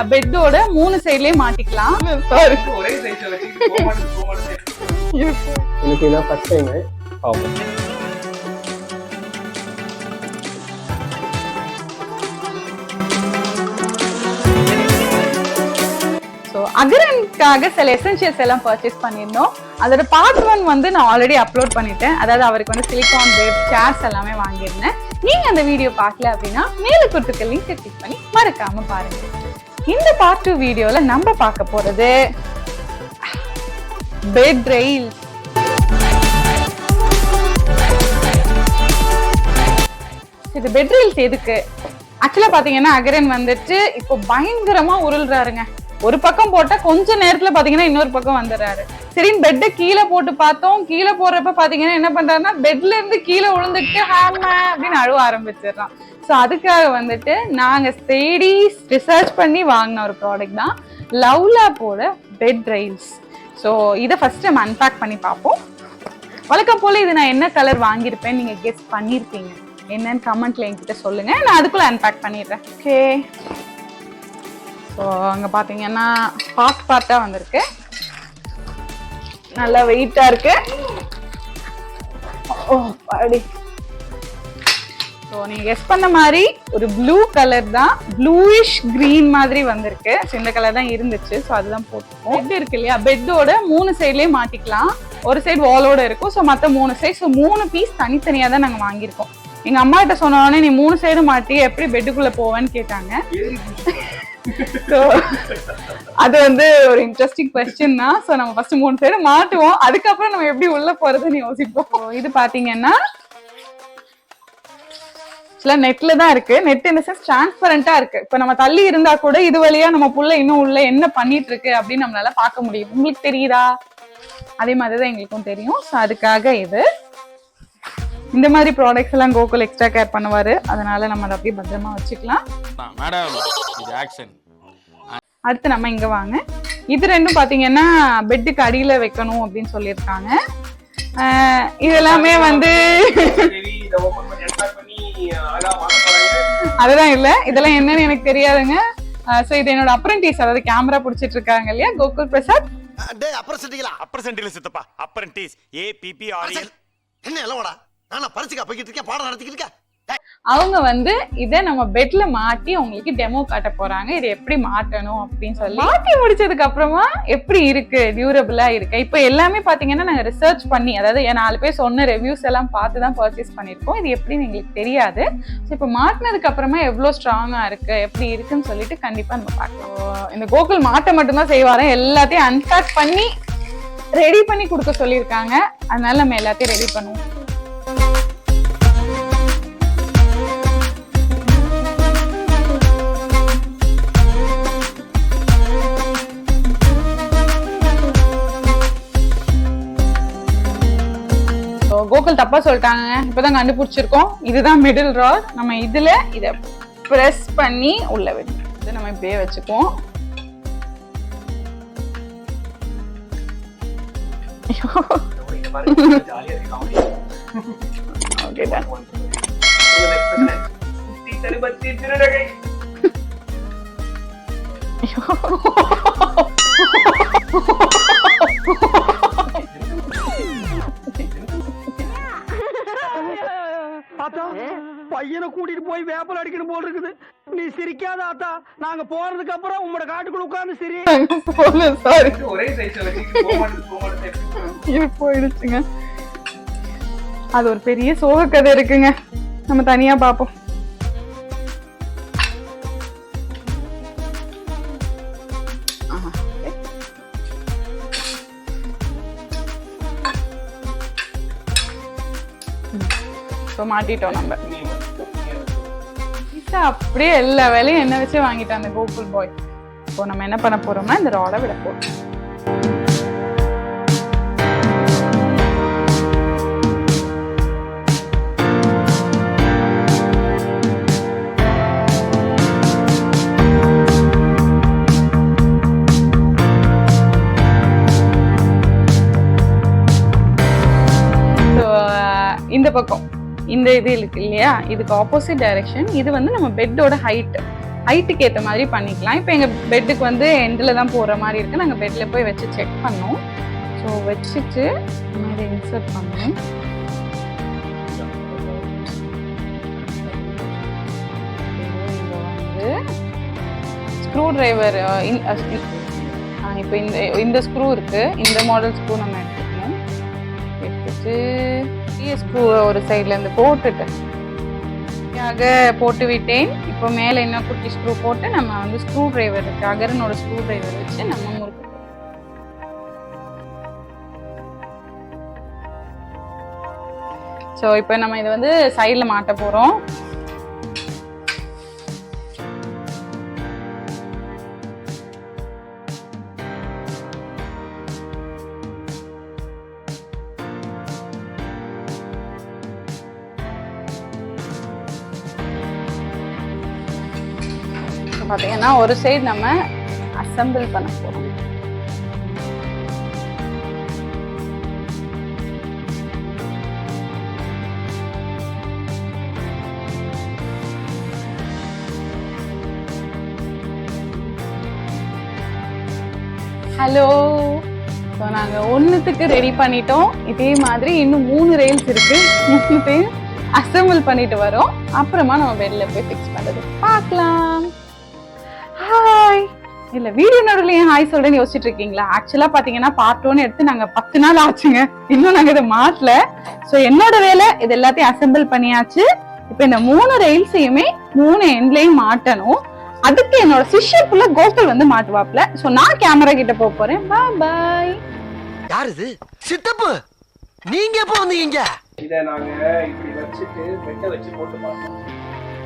இல்லையா பெட்டோட மூணு சைட்லயும் மாட்டிக்கலாம். எனக்கு இதான் ஃபர்ஸ்ட் டைம் பார்ப்போம் ஸோ அகரனுக்காக சில எசென்ஷியல்ஸ் எல்லாம் பர்ச்சேஸ் பண்ணியிருந்தோம். அதோட பார்ட் ஒன் வந்து நான் ஆல்ரெடி அப்லோட் பண்ணிட்டேன். அதாவது அவருக்கு வந்து சிலிகான் வேவ் சேர்ஸ் எல்லாமே வாங்கியிருந்தேன். நீங்க அந்த வீடியோ பார்க்கல அப்படின்னா மேல கொடுத்துருக்க லிங்க் கிளிக் பண்ணி மறக்காம பாருங்க. இந்த பார்ட் டூ வீடியோல நம்ம பார்க்க போறது பெட் ரெயில் இது பெட் ரெயில்ஸ் எதுக்கு? ஆக்சுவலா பாத்தீங்கன்னா அகரன் வந்துட்டு இப்போ பயங்கரமா உருள்றாருங்க. ஒரு பக்கம் போட்டா கொஞ்ச நேரத்துல பாத்தீங்கன்னா இன்னொரு பக்கம் வந்துடுறாரு. சரின்னு பெட்டை கீழே போட்டு பார்த்தோம். கீழே போடுறப்ப பாத்தீங்கன்னா என்ன பண்றாருன்னா பெட்ல இருந்து கீழே விழுந்துட்டு ஹேம அப்படின்னு அழுவ ஆரம்பிச்சிடுறான். ஸோ அதுக்காக வந்துட்டு நாங்கள் தேடி ரிசர்ச் பண்ணி வாங்கின ஒரு ப்ராடக்ட் தான் போகிற பெட் ரெயில்ஸ் ஸோ இதை ஃபர்ஸ்ட் நம்ம அன்பேக் பண்ணி பார்ப்போம். வழக்கம் போல் இது நான் என்ன கலர் வாங்கியிருப்பேன் நீங்கள் கெஸ் பண்ணியிருப்பீங்க. என்னன்னு கமெண்ட்ல என்கிட்ட சொல்லுங்க. நான் அதுக்குள்ள அன்பேக் பண்ணிடுறேன். ஓகே ஸோ அங்கே பார்த்தீங்கன்னா பார்ட் பார்ட்டாக வந்திருக்கு. நல்லா வெயிட்டாக இருக்கு. ஓ பாடி ஸோ நீங்கள் கெஸ் பண்ண மாதிரி ஒரு ப்ளூ கலர் தான் ப்ளூயிஷ் க்ரீன் மாதிரி வந்திருக்கு. ஸோ இந்த கலர் தான் இருந்துச்சு. ஸோ அதுதான் போட்டுருக்கோம். பெட் இருக்கு இல்லையா? பெட்டோட மூணு சைட்லயும் மாட்டிக்கலாம். ஒரு சைடு வாலோட இருக்கும். ஸோ மற்ற மூணு சைடு ஸோ மூணு பீஸ் தனித்தனியாக தான் நாங்கள் வாங்கியிருக்கோம். எங்க அம்மா கிட்ட சொன்னோடனே நீ மூணு சைடு மாட்டி எப்படி பெட்டுக்குள்ள போவேன்னு கேட்டாங்க. ஸோ அது வந்து ஒரு இன்ட்ரெஸ்டிங் கொஸ்டின் தான். ஸோ நம்ம ஃபர்ஸ்ட் மூணு சைடு மாட்டுவோம். அதுக்கப்புறம் நம்ம எப்படி உள்ள போறதுன்னு யோசிப்போம். இது பாத்தீங்கன்னா ஆக்சுவலா நெட்ல தான் இருக்கு. நெட் இந்த சென்ஸ் டிரான்ஸ்பரண்டா இருக்கு. இப்ப நம்ம தள்ளி இருந்தா கூட இது வழியா நம்ம புள்ள இன்னும் உள்ள என்ன பண்ணிட்டு இருக்கு அப்படின்னு நம்மளால பார்க்க முடியும். உங்களுக்கு தெரியுதா? அதே மாதிரி தான் எங்களுக்கும் தெரியும். ஸோ அதுக்காக இது. இந்த மாதிரி ப்ராடக்ட்ஸ் எல்லாம் கோகுல் எக்ஸ்ட்ரா கேர் பண்ணுவாரு. அதனால நம்ம அதை அப்படியே பத்திரமா வச்சுக்கலாம். மேடம் இது ஆக்ஷன் அடுத்து நம்ம இங்க வாங்க. இது ரெண்டும் பாத்தீங்கன்னா பெட்டுக்கு அடியில வைக்கணும் அப்படின்னு சொல்லியிருக்காங்க. ஆஹ் இது எல்லாமே வந்து அதுதான் இல்ல. இதெல்லாம் என்னன்னு எனக்கு தெரியாதுங்க. சோ இது என்னோட அப்ரண்டிஸ் அதாவது கேமரா புடிச்சிட்டு இருக்காங்க இல்லையா? கோகுல் பிரசாத்? டேய் அப்புறம் செட்டிங்களா அப்புறம் சென்டில சித்தப்பா. அப்ரண்டிஸ் ஏ பிபி ஆர்எல் என்ன எல்லாம் நான் பரிசுக்கா போய்கிட்டு இருக்கேன் பாடம் நடத்திக்கிட்டு இருக்கேன். அவங்க வந்து இதை நம்ம பெட்ல மாட்டி அவங்களுக்கு டெமோ காட்ட போறாங்க. இது எப்படி மாட்டணும் அப்படின்னு சொல்லி மாட்டி முடிச்சதுக்கு அப்புறமா எப்படி இருக்கு? டியூரபிளா இருக்கு. இப்போ எல்லாமே பாத்தீங்கன்னா நாங்க ரிசர்ச் பண்ணி அதாவது என் நாலு பேர் சொன்ன ரிவ்யூஸ் எல்லாம் பார்த்து தான் பர்ச்சேஸ் பண்ணிருக்கோம் இது எப்படின்னு எங்களுக்கு தெரியாது. ஸோ இப்போ மாட்டினதுக்கு அப்புறமா எவ்வளவு ஸ்ட்ராங்கா இருக்கு? எப்படி இருக்குன்னு சொல்லிட்டு கண்டிப்பா நம்ம பார்க்கலாம். இந்த கோகுல் மாட்டை மட்டும்தான் செய்வாரு? எல்லாத்தையும் அன்பேக் பண்ணி ரெடி பண்ணி கொடுக்க சொல்லியிருக்காங்க. அதனால நம்ம எல்லாத்தையும் ரெடி பண்ணுவோம். லோக்கல் தப்பா சொல்லிட்டாங்க இப்பதான் கண்டுபிடிச்சிருக்கோம். இதுதான் மிடில் ராட் நம்ம இதுல இத பிரஸ் பண்ணி உள்ள விடணும் இதை நம்ம இப்படியே வச்சுக்குவோம். இங்க ஓகே ஆத்தா பையனை கூட்டிட்டு போய் வேப்பல் அடிக்கணும் போல் இருக்குது. நீ சிரிக்காத ஆத்தா. நாங்க போறதுக்கு அப்புறம் உங்களோட காட்டுக்குள்ள உட்கார்ந்து சிரி. சாரி ஒரே சைஸ்ல மாட்டேங்குது. இது போயிடுச்சுங்க. அது ஒரு பெரிய சோக கதை இருக்குங்க. நம்ம தனியா பார்ப்போம் ஆஹா. இப்போ மாட்டிட்டோம் நம்ம. அப்படியே எல்லா வேலையும் என்ன வச்சு வாங்கிட்டான் அந்த கோகுல் பாய் இப்போ நம்ம என்ன பண்ண போறோம்னா இந்த ராடை விட போறோம். இந்த இது இருக்கு இல்லையா? இதுக்கு ஆப்போசிட் டைரக்ஷன் இது வந்து நம்ம பெட்டோட ஹைட் ஹைட்டுக்கு ஏற்ற மாதிரி பண்ணிக்கலாம். இப்போ எங்கள் பெட்டுக்கு வந்து எண்டில் தான் போகிற மாதிரி இருக்குது நாங்கள் பெட்டில் போய் வச்சு செக் பண்ணோம். ஸோ வச்சுட்டு இந்த மாதிரி இன்சர்ட் பண்ணோம். வந்து ஸ்க்ரூ டிரைவர் இப்போ இந்த இந்த ஸ்க்ரூ இருக்கு. இந்த மாடல் ஸ்க்ரூ நம்ம எடுத்துக்கணும். எடுத்துட்டு பெரிய ஸ்க்ரூவை ஒரு சைட்லேருந்து இருந்து போட்டு விட்டேன். இப்போ மேலே இன்னும் குட்டி ஸ்க்ரூ போட்டு நம்ம வந்து ஸ்க்ரூ டிரைவர் இருக்கு. அகரனோட ஸ்க்ரூ டிரைவர் வச்சு நம்ம முறுக்கு ஸோ இப்போ நம்ம இதை வந்து சைடில் மாட்ட போகிறோம் பார்த்தீங்கன்னா ஒரு சைடு நம்ம அசெம்பிள் பண்ண போகிறோம் ஹலோ ஸோ நாங்கள் ஒன்றுத்துக்கு ரெடி பண்ணிட்டோம். இதே மாதிரி இன்னும் மூணு ரெயில்ஸ் இருக்கு. மூணுத்தையும் அசெம்பிள் பண்ணிட்டு வரோம். அப்புறமா நம்ம வெளில போய் ஃபிக்ஸ் பண்ணுறது பார்க்கலாம். இல்ல வீடியோ நடுவில் ஏன் ஹாய் சொல்றேன்னு யோசிச்சுட்டு இருக்கீங்களா? ஆக்சுவலா பாத்தீங்கன்னா பார்ட் ஒன் எடுத்து நாங்க பத்து நாள் ஆச்சுங்க. இன்னும் நாங்க இதை மாட்டல ஸோ என்னோட வேலை இது எல்லாத்தையும் அசெம்பிள் பண்ணியாச்சு. இப்போ இந்த மூணு ரெயில்ஸையுமே மூணு எண்ட்லயும் மாட்டணும். அதுக்கு என்னோட சிஷ்யப்புள்ள கோகுல் வந்து மாட்டுவாப்ல ஸோ நான் கேமரா கிட்ட போக போறேன். பாய் பாய் யார் இது சித்தப்பு! நீங்க எப்போ வந்தீங்க இதை நாங்க இப்படி வச்சுட்டு பெட்டை வச்சு போட்டு பார்த்தோம்.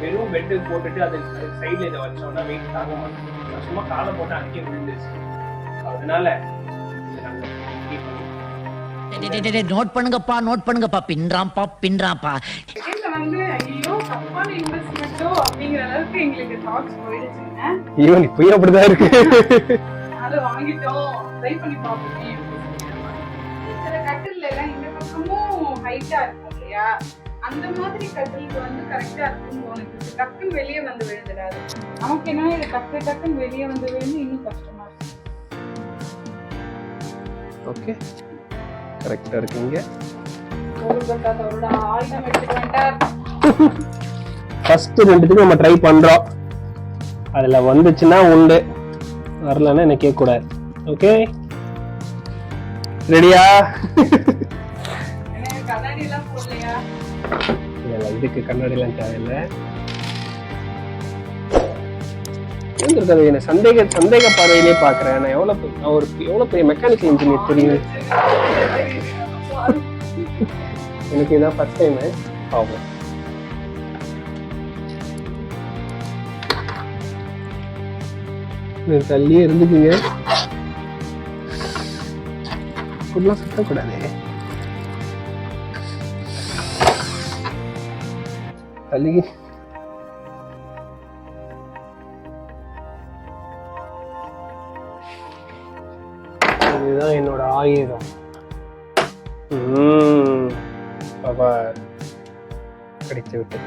வெறும் பெட்டு போட்டுட்டு அது சைடுல இதை வச்சோம்னா வெயிட் தாங்க மாட்டோம் சும்மா காலை போட்டு அங்கேயே விழுந்துருச்சு. அதனால. நோட் பண்ணுங்கப்பா நோட் பண்ணுங்கப்பா. பின்றாம்பா பின்றாம்பா செகண்ட்ல வந்து ஐயோ தப்பான இன்வெஸ்ட்மெண்ட்டோ அப்படிங்கிற அளவுக்கு எங்களுக்கு தாட்ஸ் போயிடுச்சுங்க. ஈவன் இப்பயும் அப்படிதான் இருக்கு. அதை வாங்கிட்டோம். ட்ரை பண்ணி பார்ப்போமே. சில கட்டில்ல எல்லாம் இந்த பக்கமும் ஹைட்டா இருக்கும் இல்லையா? அந்த மாதிரி கட்டிலுக்கு வந்து கரெக்டா இருக்கும்னு தோணுது. டக்குன்னு வெளியே வந்து விழுந்துடாது. நமக்கு என்ன இது டக்கு டக்குன்னு வெளியே வந்து விழுந்து இன்னும் கஷ்டமா இருக்கு. ஓகே. கரெக்டா இருக்கீங்க. ஃபர்ஸ்ட் ரெண்டுத்துக்கும் நம்ம ட்ரை பண்றோம். அதுல வந்துச்சுன்னா உண்டு. வரலன்னா என்ன கேட்க கூடாது ஓகே ரெடியா இதுக்கு கண்ணாடிலாம் தேவையில்லை. இருந்திருக்காது என்ன சந்தேக சந்தேக பார்வையிலே பாக்குறேன் நான் எவ்வளவு நான் ஒரு எவ்வளவு பெரிய மெக்கானிக்கல் இன்ஜினியர் தெரியும் எனக்கு இதான் ஃபர்ஸ்ட் டைம் ஆகும் தள்ளியே இருந்துக்குங்க. ஃபுல்லாக சுத்தக்கூடாது. தள்ளி இதுதான் என்னோட ஆயுதம். ம்ம். பாப்பா கடிச்சு விட்டு.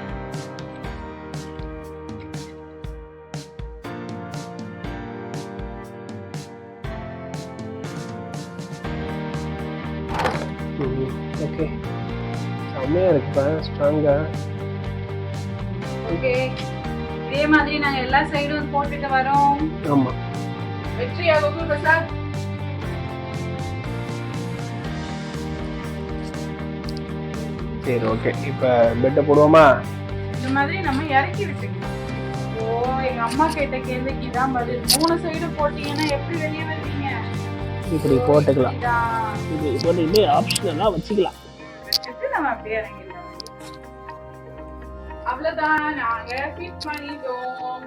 ஓகே. செம்மையா இருக்குப்பா ஸ்ட்ராங்கா ஓகே. இதே மாதிரி நாங்க எல்லா சைடும் போட்டுட்டு வரோம். ஆமா. வெற்றியா கோகுல் பிரசாத். சரி ஓகே இப்போ பெட்டை போடுவோமா? இந்த மாதிரி நம்ம இறக்கி ஓ எங்க அம்மா கேட்ட கேள்விக்கு இதான் பதில். மூணு சைடு போட்டீங்கன்னா எப்படி வெளியே வருவீங்க? இப்படி போட்டுக்கலாம். இது போட்டு ஆப்ஷனலாக வச்சுக்கலாம். வச்சுட்டு நம்ம அப்படியே அவ்வளவுதான் நாங்க ஃபிட் பண்ணிட்டோம்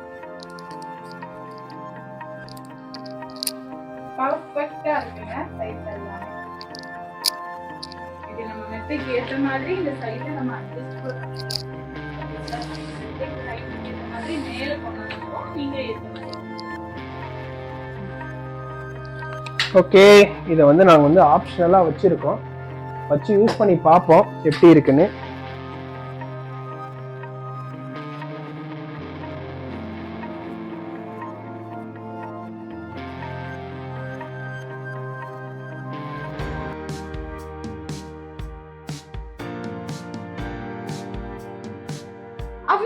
பர்ஃபெக்டா இருக்குங்க சைஸ் எல்லாம். இது நம்ம மெத்தைக்கு ஏற்ற மாதிரி இந்த சைடுல நம்ம அட்ஜஸ்ட் பண்ணலாம் மாதிரி மேல கொண்டு வந்துருவோம் நீங்க ஏற்ற மாதிரி ஓகே இதை வந்து நாங்கள் வந்து ஆப்ஷனலாக வச்சுருக்கோம். வச்சு யூஸ் பண்ணி பார்ப்போம் எப்படி இருக்குன்னு.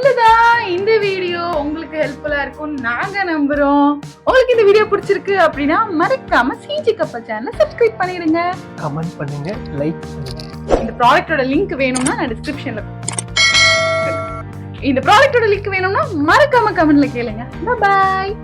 அவ்வளவுதான் இந்த வீடியோ உங்களுக்கு ஹெல்ப்ஃபுல்லா இருக்கும். நாங்க நம்புறோம். உங்களுக்கு இந்த வீடியோ பிடிச்சிருக்கு அப்படின்னா மறக்காம சிஜி கப்பல் சேனலை சப்ஸ்கிரைப் பண்ணிடுங்க. கமெண்ட் பண்ணுங்க லைக் பண்ணுங்க. இந்த ப்ராடக்ட்டோட லிங்க் வேணும்னா நான் டிஸ்கிரிப்ஷன்ல இந்த ப்ராடக்ட்டோட லிங்க் வேணும்னா மறக்காம கமெண்ட்ல கேளுங்க. பாய்